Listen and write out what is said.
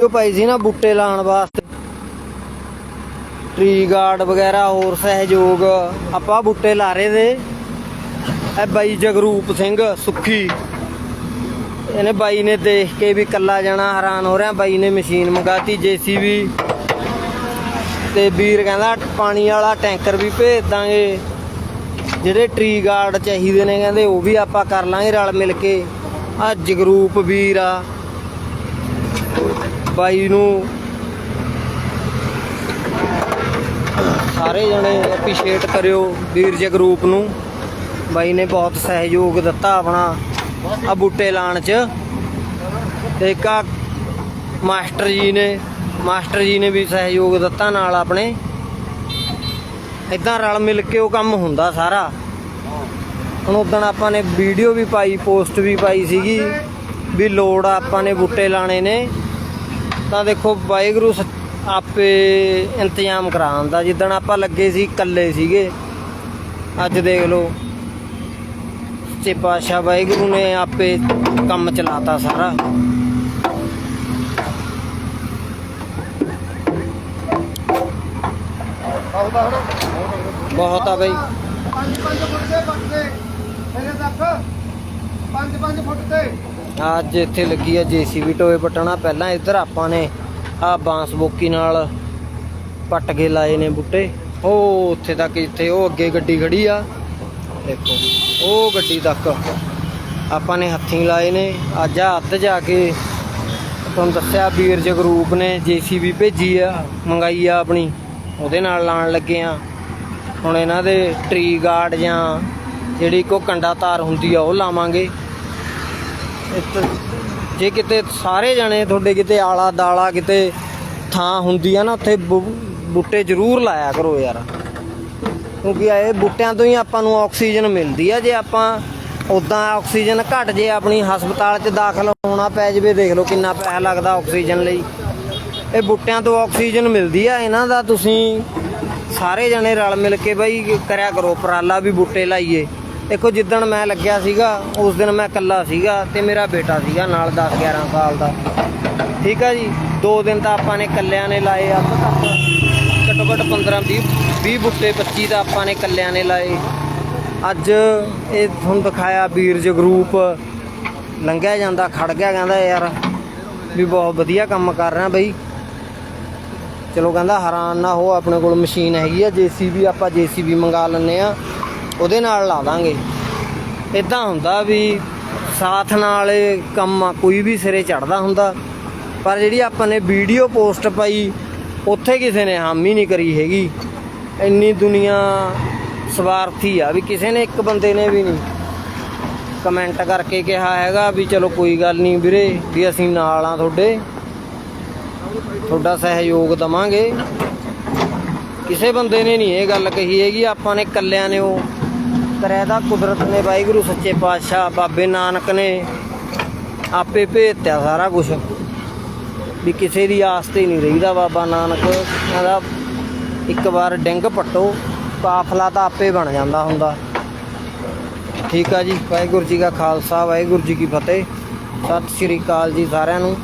ਜੋ ਪਾਈ ਸੀ ਨਾ ਬੂਟੇ ਲਾਉਣ ਵਾਸਤੇ। ਟ੍ਰੀ ਗਾਰਡ ਵਗੈਰਾ ਹੋਰ ਸਹਿਯੋਗ ਆਪਾਂ ਬੂਟੇ ਲਾ ਰਹੇ ਦੇ ਇਹ ਬਾਈ ਜਗਰੂਪ ਸਿੰਘ ਸੁਖੀ। ਇਹਨੇ ਬਾਈ ਨੇ ਦੇਖ ਕੇ ਵੀ ਕੱਲਾ ਜਾਣਾ ਹੈਰਾਨ ਹੋ ਰਿਹਾ। ਬਾਈ ਨੇ ਮਸ਼ੀਨ ਮੰਗਾਤੀ ਜੀਸੀਬੀ। ਤੇ ਵੀਰ ਕਹਿੰਦਾ ਪਾਣੀ ਵਾਲਾ ਟੈਂਕਰ ਵੀ ਭੇਜ ਦਾਂਗੇ। ਜਿਹੜੇ ਟ੍ਰੀ ਗਾਰਡ ਚਾਹੀਦੇ ਨੇ ਕਹਿੰਦੇ ਉਹ ਵੀ ਆਪਾਂ ਕਰ ਲਾਂਗੇ ਰਲ ਮਿਲ ਕੇ। ਆ ਜਗਰੂਪ ਵੀਰ ਆ। ਬਾਈ ਨੂੰ ਸਾਰੇ ਜਣੇ ਐਪਰੀਸ਼ੀਏਟ ਕਰਿਓ ਵੀਰ ਜਗਰੂਪ ਨੂੰ। ਬਾਈ ਨੇ ਬਹੁਤ ਸਹਿਯੋਗ ਦਿੱਤਾ ਆਪਣਾ ਆ ਬੂਟੇ ਲਾਣ ਚ। ਤੇ ਇੱਕ ਆਹ ਮਾਸਟਰ ਜੀ ਨੇ, ਮਾਸਟਰ ਜੀ ਨੇ ਵੀ ਸਹਿਯੋਗ ਦਿੱਤਾ ਨਾਲ ਆਪਣੇ। ਇਦਾਂ ਰਲ ਮਿਲ ਕੇ ਉਹ ਕੰਮ ਹੁੰਦਾ ਸਾਰਾ। ਹੁਣ ਉਦੋਂ ਆਪਾਂ ਨੇ ਵੀਡੀਓ ਵੀ ਪਾਈ ਪੋਸਟ ਵੀ ਪਾਈ ਸੀਗੀ ਵੀ ਲੋੜ ਆ ਆਪਾਂ ਨੇ ਬੂਟੇ ਲਾਣੇ ਨੇ। ਤਾਂ ਦੇਖੋ ਵਾਹਿਗੁਰੂ ਆਪੇ ਇੰਤਜ਼ਾਮ ਕਰਾਉਂਦਾ ਜਿੱਦਣ ਆਪਾਂ ਲੱਗੇ ਸੀ, ਇਕੱਲੇ ਸੀਗੇ। ਅੱਜ ਦੇਖ ਲਓ, ਸੱਚੇ ਪਾਤਸ਼ਾਹ ਵਾਹਿਗੁਰੂ ਨੇ ਆਪੇ ਕੰਮ ਚਲਾਤਾ ਸਾਰਾ। ਬਹੁਤ ਆ ਬਈ। ਪੰਜ ਪੰਜ ਫੁੱਟ ਦੇ ਪੱਟੇ ਇਹਨੇ ਤੱਕ ਪੰਜ ਪੰਜ ਫੁੱਟ ਤੇ। ਅੱਜ ਇੱਥੇ ਲੱਗੀ ਆ ਜੀਸੀਬੀ ਟੋਏ ਪਟਣਾ। ਪਹਿਲਾਂ ਇੱਧਰ ਆਪਾਂ ਨੇ ਆ ਬਾਂਸ ਬੋਕੀ ਨਾਲ ਪੱਟ ਕੇ ਲਾਏ ਨੇ ਬੁੱਟੇ। ਉਹ ਉੱਥੇ ਤੱਕ ਜਿੱਥੇ ਉਹ ਅੱਗੇ ਗੱਡੀ ਖੜੀ ਆ। ਦੇਖੋ, ਉਹ ਗੱਡੀ ਤੱਕ ਆਪਾਂ ਨੇ ਹੱਥੀਂ ਲਾਏ ਨੇ। ਅੱਜ ਆ ਅੱਧ ਜਾ ਕੇ ਤੁਹਾਨੂੰ ਦੱਸਿਆ ਵੀਰ ਜਗਰੂਪ ਨੇ ਜੀਸੀਬੀ ਭੇਜੀ ਆ, ਮੰਗਾਈ ਆ ਆਪਣੀ। ਉਹਦੇ ਨਾਲ ਲਾਣ ਲੱਗੇ ਆ। ਹੁਣ ਇਹਨਾਂ ਦੇ ਟਰੀ ਗਾਰਡ ਜਾਂ ਜਿਹੜੀ ਕੋ ਕੰਡਾ ਤਾਰ ਹੁੰਦੀ ਆ, ਉਹ ਲਾਵਾਂਗੇ। ਇੱਕ ਜੇ ਕਿਤੇ ਸਾਰੇ ਜਣੇ ਤੁਹਾਡੇ ਕਿਤੇ ਆਲਾ ਦਾਲਾ ਕਿਤੇ ਥਾਂ ਹੁੰਦੀ ਆ ਨਾ, ਉੱਥੇ ਬੂ- ਬੂਟੇ ਜ਼ਰੂਰ ਲਾਇਆ ਕਰੋ ਯਾਰ। ਕਿਉਂਕਿ ਇਹ ਬੂਟਿਆਂ ਤੋਂ ਹੀ ਆਪਾਂ ਨੂੰ ਆਕਸੀਜਨ ਮਿਲਦੀ ਆ, ਜੇ ਆਪਾਂ ਉਦਾਂ ਆਕਸੀਜਨ ਘਟ ਜੇ ਆਪਣੀ ਹਸਪਤਾਲ 'ਚ ਦਾਖਲ ਹੋਣਾ ਪੈ ਜਵੇ, ਦੇਖ ਲਓ ਕਿੰਨਾ ਪੈਸਾ ਲੱਗਦਾ ਆਕਸੀਜਨ ਲਈ। ਇਹ ਬੂਟਿਆਂ ਤੋਂ ਆਕਸੀਜਨ ਮਿਲਦੀ ਆ, ਇਹਨਾਂ ਦਾ ਤੁਸੀਂ ਸਾਰੇ ਜਣੇ ਰਲ ਮਿਲ ਕੇ ਬਈ ਕਰਿਆ ਕਰੋ, ਉਪਰਾਲਾ ਵੀ ਬੂਟੇ ਲਾਈਏ। ਦੇਖੋ, ਜਿੱਦਣ ਮੈਂ ਲੱਗਿਆ ਸੀਗਾ, ਉਸ ਦਿਨ ਮੈਂ ਇਕੱਲਾ ਸੀਗਾ ਤੇ ਮੇਰਾ ਬੇਟਾ ਸੀਗਾ ਨਾਲ 10 11 ਸਾਲ ਦਾ। ਠੀਕ ਆ ਜੀ? ਦੋ ਦਿਨ ਤਾਂ ਆਪਾਂ ਨੇ ਇਕੱਲਿਆਂ ਨੇ ਲਾਏ ਅੱਧ ਘੱਟੋ ਘੱਟ 15 20 20 ਬੁੱਟੇ 25 ਤਾਂ ਆਪਾਂ ਨੇ ਇਕੱਲਿਆਂ ਨੇ ਲਾਏ। ਅੱਜ ਇਹ ਤੁਹਾਨੂੰ ਦਿਖਾਇਆ ਵੀਰ ਜਗਰੂਪ ਲੰਘਿਆ ਜਾਂਦਾ ਖੜ ਗਿਆ, ਕਹਿੰਦਾ ਯਾਰ ਵੀ ਬਹੁਤ ਵਧੀਆ ਕੰਮ ਕਰ ਰਿਹਾ ਬਈ। ਚਲੋ ਕਹਿੰਦਾ ਹੈਰਾਨ ਨਾ ਹੋ, ਆਪਣੇ ਕੋਲ ਮਸ਼ੀਨ ਹੈਗੀ ਆ, ਜੀਸੀਬੀ, ਆਪਾਂ ਜੀਸੀਬੀ ਮੰਗਾ ਲੈਂਦੇ ਆ। ਉਹਦੇ ਨਾਲ ਲਾ ਦਾਂਗੇ। ਇਦਾਂ ਹੁੰਦਾ ਵੀ ਸਾਥ ਨਾਲ ਇਹ ਕੰਮ ਆ, ਕੋਈ ਵੀ ਸਿਰੇ ਚੜਦਾ ਹੁੰਦਾ। ਪਰ ਜਿਹੜੀ ਆਪਾਂ ਨੇ ਵੀਡੀਓ ਪੋਸਟ ਪਾਈ ਉੱਥੇ ਕਿਸੇ ਨੇ ਹਾਮੀ ਨਹੀਂ ਕਰੀ ਹੈਗੀ। ਇੰਨੀ ਦੁਨੀਆ ਸਵਾਰਥੀ ਆ ਵੀ ਕਿਸੇ ਨੇ ਇੱਕ ਬੰਦੇ ਨੇ ਵੀ ਨਹੀਂ। ਕਮੈਂਟ ਕਰਕੇ ਕਿਹਾ ਹੈਗਾ ਵੀ ਚਲੋ ਕੋਈ ਗੱਲ ਨਹੀਂ ਵੀਰੇ ਵੀ ਅਸੀਂ ਨਾਲ ਆ ਤੁਹਾਡੇ। ਤੁਹਾਡਾ ਸਹਿਯੋਗ ਦਵਾਂਗੇ। ਕਿਸੇ ਬੰਦੇ ਨੇ ਨਹੀਂ ਇਹ ਗੱਲ ਕਹੀ ਹੈਗੀ ਆਪਾਂ ਨੇ ਕੱਲਿਆਂ ਨੇ ਉਹ ਕਰਿਆ ਕੁਦਰਤ ਨੇ, ਵਾਹਿਗੁਰੂ, ਸੱਚੇ ਪਾਤਸ਼ਾਹ, ਬਾਬੇ ਨਾਨਕ ਨੇ ਆਪੇ ਭੇਜਿਆ ਸਾਰਾ ਕੁਝ ਵੀ ਕਿਸੇ ਦੀ ਆਸ ਤੇ ਨਹੀਂ ਰਹੀਦਾ ਬਾਬਾ ਨਾਨਕ। ਕਹਿੰਦਾ ਇੱਕ ਵਾਰ ਡਿੰਗ ਪੱਟੋ, ਕਾਫਲਾ ਤਾਂ ਆਪੇ ਬਣ ਜਾਂਦਾ ਹੁੰਦਾ। ਠੀਕ ਆ ਜੀ, ਵਾਹਿਗੁਰੂ ਜੀ ਕਾ ਖਾਲਸਾ, ਵਾਹਿਗੁਰੂ ਜੀ ਕੀ ਫਤਿਹ। ਸਤਿ ਸ਼੍ਰੀ ਅਕਾਲ ਜੀ ਸਾਰਿਆਂ ਨੂੰ।